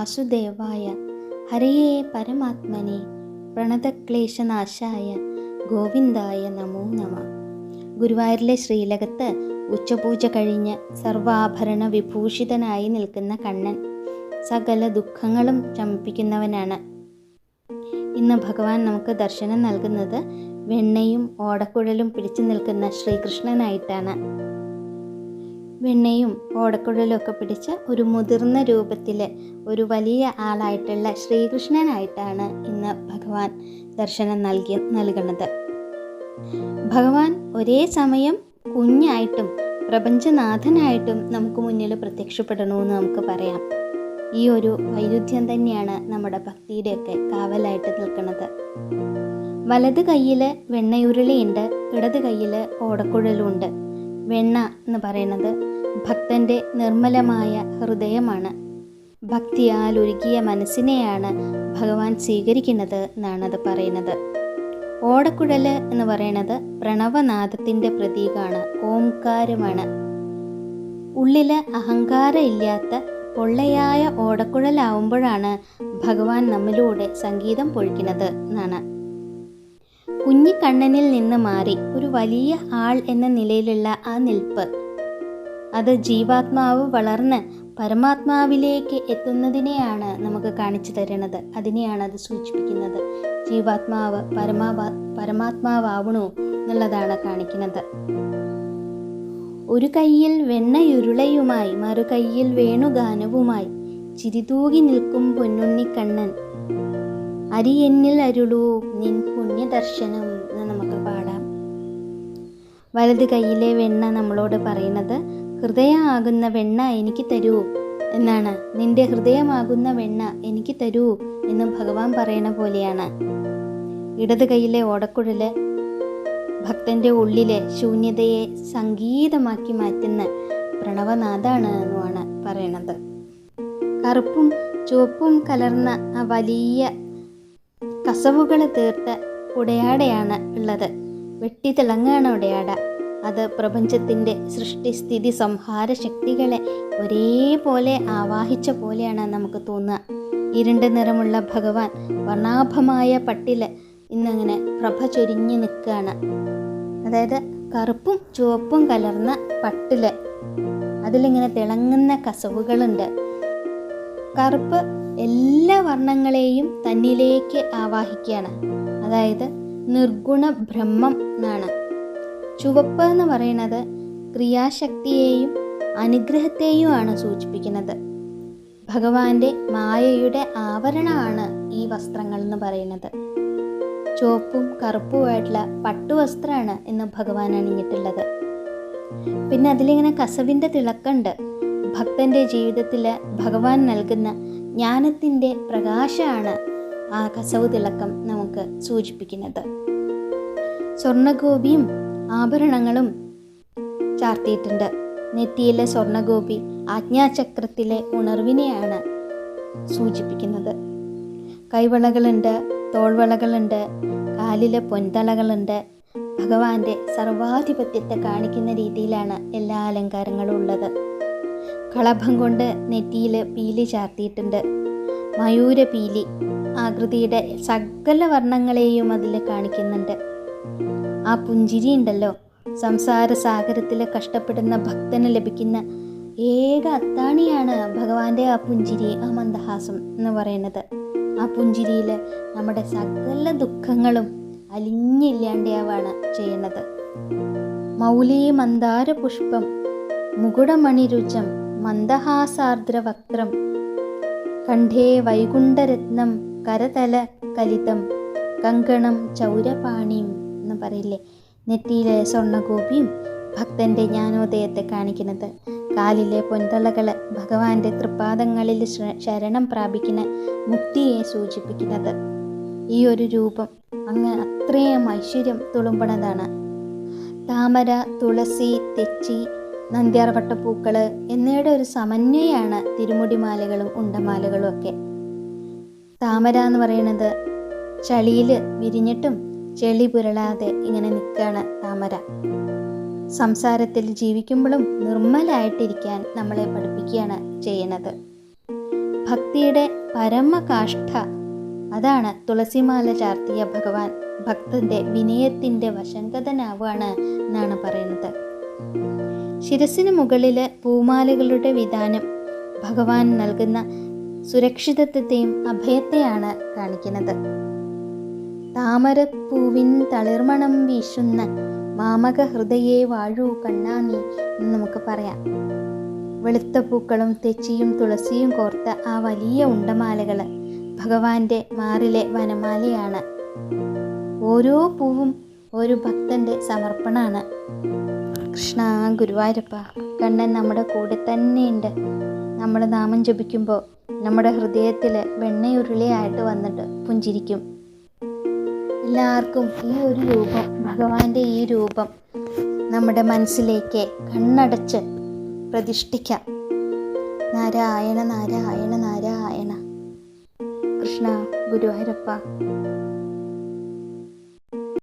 വാസുദേവായ. ഹരയേ പരമാത്മനെ. പ്രണതക്ലേശനാശായ. ഗോവിന്ദായ നമോ നമ. ഗുരുവായൂരിലെ ശ്രീലകത്ത് ഉച്ചപൂജ കഴിഞ്ഞ് സർവാഭരണ വിഭൂഷിതനായി നിൽക്കുന്ന കണ്ണൻ സകല ദുഃഖങ്ങളും ശമിപ്പിക്കുന്നവനാണ് ഇന്ന് ഭഗവാൻ നമുക്ക് ദർശനം നൽകുന്നത് വെണ്ണയും ഓടക്കുഴലും പിടിച്ചു നിൽക്കുന്ന ശ്രീകൃഷ്ണനായിട്ടാണ്. വെണ്ണയും ഓടക്കുഴലും ഒക്കെ പിടിച്ച ഒരു മുതിർന്ന രൂപത്തിൽ ഒരു വലിയ ആളായിട്ടുള്ള ശ്രീകൃഷ്ണനായിട്ടാണ് ഇന്ന് ഭഗവാൻ ദർശനം നൽകി നൽകുന്നത് ഭഗവാൻ ഒരേ സമയം കുഞ്ഞായിട്ടും പ്രപഞ്ചനാഥനായിട്ടും നമുക്ക് മുന്നിൽ പ്രത്യക്ഷപ്പെടണമെന്ന് നമുക്ക് പറയാം. ഈ ഒരു വൈരുദ്ധ്യം തന്നെയാണ് നമ്മുടെ ഭക്തിയുടെയൊക്കെ കാവലായിട്ട് നിൽക്കുന്നത്. വലത് കയ്യിൽ വെണ്ണയുരുളിയുണ്ട് ഇടത് കയ്യിൽ ഓടക്കുഴലുണ്ട്. വെണ്ണ എന്ന് പറയുന്നത് ഭക്തന്റെ നിർമ്മലമായ ഹൃദയമാണ്. ഭക്തിയാൽ ഒരുക്കിയ മനസ്സിനെയാണ് ഭഗവാൻ സ്വീകരിക്കുന്നത് എന്നാണ് അത് പറയുന്നത്. ഓടക്കുഴൽ എന്ന് പറയുന്നത് പ്രണവനാദത്തിന്റെ പ്രതീകമാണ് ഓംകാരമാണ്. ഉള്ളിൽ അഹങ്കാരം ഇല്ലാത്ത പൊള്ളയായ ഓടക്കുഴലാവുമ്പോഴാണ് ഭഗവാൻ നമ്മിലൂടെ സംഗീതം പൊഴിക്കുന്നത് എന്നാണ്. കുഞ്ഞിക്കണ്ണനിൽ നിന്ന് മാറി ഒരു വലിയ ആൾ എന്ന നിലയിലുള്ള ആ നിൽപ്പ് അത് ജീവാത്മാവ് വളർന്ന് പരമാത്മാവിലേക്ക് എത്തുന്നതിനെയാണ് നമുക്ക് കാണിച്ചു തരുന്നത്. അതിനെയാണ് അത് സൂചിപ്പിക്കുന്നത്. ജീവാത്മാവ് പരമാ പരമാത്മാവണോ എന്നുള്ളതാണ് കാണിക്കുന്നത്. ഒരു കയ്യിൽ വെണ്ണയുരുളയുമായി മറു കയ്യിൽ വേണുഗാനവുമായി ചിരിതൂകി നിൽക്കും പൊന്നുണ്ണിക്കണ്ണൻ അരി എന്നിൽ അരുളൂ നിൻ പുണ്യദർശനം എന്ന് നമുക്ക് പാടാം. വലത് കയ്യിലെ വെണ്ണ നമ്മളോട് പറയുന്നത് ഹൃദയമാകുന്ന വെണ്ണ എനിക്ക് തരൂ എന്നാണ്. നിന്റെ ഹൃദയമാകുന്ന വെണ്ണ എനിക്ക് തരൂ എന്ന് ഭഗവാൻ പറയണ പോലെയാണ്. ഇടത് കൈയിലെ ഓടക്കുഴൽ ഭക്തന്റെ ഉള്ളിലെ ശൂന്യതയെ സംഗീതമാക്കി മാറ്റുന്ന പ്രണവനാഥാണ് എന്നുമാണ് പറയണത്. കറുപ്പും ചുവപ്പും കലർന്ന ആ വലിയ കസവുകൾ തീർത്ത ഉടയാടയാണ് ഉള്ളത്. വെട്ടിത്തിളങ്ങാണ് ഉടയാട. അത് പ്രപഞ്ചത്തിന്റെ സൃഷ്ടിസ്ഥിതി സംഹാര ശക്തികളെ ഒരേപോലെ ആവാഹിച്ച പോലെയാണ് നമുക്ക് തോന്നുക. ഇരുണ്ട നിറമുള്ള ഭഗവാൻ വർണാഭമായ പട്ടിൽ ഇന്നങ്ങനെ പ്രഭ ചൊരിഞ്ഞു നിൽക്കുകയാണ്. അതായത് കറുപ്പും ചുവപ്പും കലർന്ന പട്ടിൽ. അതിലിങ്ങനെ തിളങ്ങുന്ന കസവുകളുണ്ട്. കറുപ്പ് എല്ലാ വർണങ്ങളെയും തന്നിലേക്ക് ആവാഹിക്കുകയാണ്. അതായത് നിർഗുണ ബ്രഹ്മം എന്നാണ്. ചുവപ്പ് എന്ന് പറയുന്നത് ക്രിയാശക്തിയെയും അനുഗ്രഹത്തെയുമാണ് സൂചിപ്പിക്കുന്നത്. ഭഗവാന്റെ മായയുടെ ആവരണമാണ് ഈ വസ്ത്രങ്ങൾ എന്ന് പറയുന്നത്. ചുവപ്പും കറുപ്പുമായിട്ടുള്ള പട്ടുവസ്ത്രമാണ് ഇന്ന് ഭഗവാൻ അണിഞ്ഞിട്ടുള്ളത്. പിന്നെ അതിലിങ്ങനെ കസവിന്റെ തിളക്കമുണ്ട് ഭക്തന്റെ ജീവിതത്തിൽ ഭഗവാൻ നൽകുന്ന ജ്ഞാനത്തിന്റെ പ്രകാശമാണ് ആ കസവ് തിളക്കം നമുക്ക് സൂചിപ്പിക്കുന്നത്. സ്വർണഗോപിയും ആഭരണങ്ങളും ചാർത്തിയിട്ടുണ്ട്. നെറ്റിയിലെ സ്വർണഗോപി ആജ്ഞാചക്രത്തിലെ ഉണർവിനെയാണ് സൂചിപ്പിക്കുന്നത്. കൈവളകളുണ്ട് തോൾവളകളുണ്ട് കാലിലെ പൊൻതളകളുണ്ട് ഭഗവാന്റെ സർവാധിപത്യത്തെ കാണിക്കുന്ന രീതിയിലാണ് എല്ലാ അലങ്കാരങ്ങളും ഉള്ളത്. കളഭം കൊണ്ട് നെറ്റിയിൽ പീലി ചാർത്തിയിട്ടുണ്ട്. മയൂര പീലി ആകൃതിയുടെ സകല വർണങ്ങളെയും അതിൽ കാണിക്കുന്നുണ്ട്. ആ പുഞ്ചിരി ഉണ്ടല്ലോ സംസാര സാഗരത്തിൽ കഷ്ടപ്പെടുന്ന ഭക്തന് ലഭിക്കുന്ന ഏക അത്താണിയാണ് ഭഗവാന്റെ ആ പുഞ്ചിരി ആ മന്ദഹാസം എന്ന് പറയുന്നത്. ആ പുഞ്ചിരിയിൽ നമ്മുടെ സകല ദുഃഖങ്ങളും അലിഞ്ഞില്ലാണ്ടാവാണ് ചെയ്യുന്നത് മൗലീ മന്ദാര പുഷ്പം മുകുടമണിരുചം മന്ദഹാസാർദ്രവക്ത്രം കണ്ഠേ വൈകുണ്ഠരത്നം കരതല കലിതം കങ്കണം ചൗരപാണിയും എന്ന് പറയില്ലേ? നെറ്റിയിലെ സ്വർണഗോപിയും ഭക്തന്റെ ജ്ഞാനോദയത്തെ കാണിക്കുന്നത്. കാലിലെ പൊന്തളകൾ ഭഗവാന്റെ തൃപ്പാദങ്ങളിൽ ശരണം പ്രാപിക്കുന്ന മുക്തിയെ സൂചിപ്പിക്കുന്നത്. ഈ ഒരു രൂപം അങ്ങ് അത്രയും ഐശ്വര്യം തുളുമ്പണതാണ് താമര തുളസി തെച്ചി നന്ദ്യാർവട്ടപ്പൂക്കൾ എന്നിവയുടെ ഒരു സമന്വയമാണ് തിരുമുടിമാലകളും ഉണ്ടമാലകളും ഒക്കെ. താമര എന്ന് പറയുന്നത് ചളിയിൽ വിരിഞ്ഞിട്ടും ചെളി പുരളാതെ ഇങ്ങനെ നിൽക്കുകയാണ് താമര. സംസാരത്തിൽ ജീവിക്കുമ്പോഴും നിർമ്മലായിട്ടിരിക്കാൻ നമ്മളെ പഠിപ്പിക്കുകയാണ് ചെയ്യുന്നത്. ഭക്തിയുടെ പരമകാഷ്ഠ അതാണ് തുളസിമാല ചാർത്തിയ ഭഗവാൻ. ഭക്തന്റെ വിനയത്തിന്റെ വശങ്കതനാവാണ് എന്നാണ് പറയുന്നത്. ശിരസിന് മുകളിൽ പൂമാലകളുടെ വിധാനം ഭഗവാൻ നൽകുന്ന സുരക്ഷിതത്വത്തെയും അഭയത്തെയാണ് കാണിക്കുന്നത്. താമരപ്പൂവിൻ തളിർമണം വീശുന്ന മാമക ഹൃദയെ വാഴൂ കണ്ണാനി എന്ന് നമുക്ക് പറയാം. വെളുത്ത പൂക്കളും തെച്ചിയും തുളസിയും കോർത്ത ആ വലിയ ഉണ്ടമാലകൾ ഭഗവാന്റെ മാറിലെ വനമാലയാണ്. ഓരോ പൂവും ഒരു ഭക്തന്റെ സമർപ്പണമാണ് കൃഷ്ണ ഗുരുവായൂരപ്പ കണ്ണൻ നമ്മുടെ കൂടെ തന്നെയുണ്ട് നമ്മൾ നാമം ജപിക്കുമ്പോൾ നമ്മുടെ ഹൃദയത്തിൽ വെണ്ണയുരുളിയായിട്ട് വന്നിട്ട് പുഞ്ചിരിക്കും. എല്ലാവർക്കും ഈ ഒരു രൂപം ഭഗവാന്റെ ഈ രൂപം നമ്മുടെ മനസ്സിലേക്ക് കണ്ണടച്ച് പ്രതിഷ്ഠിക്കാം. നാരായണ നാരായണ നാരായണ. കൃഷ്ണ ഗുരുവായൂരപ്പ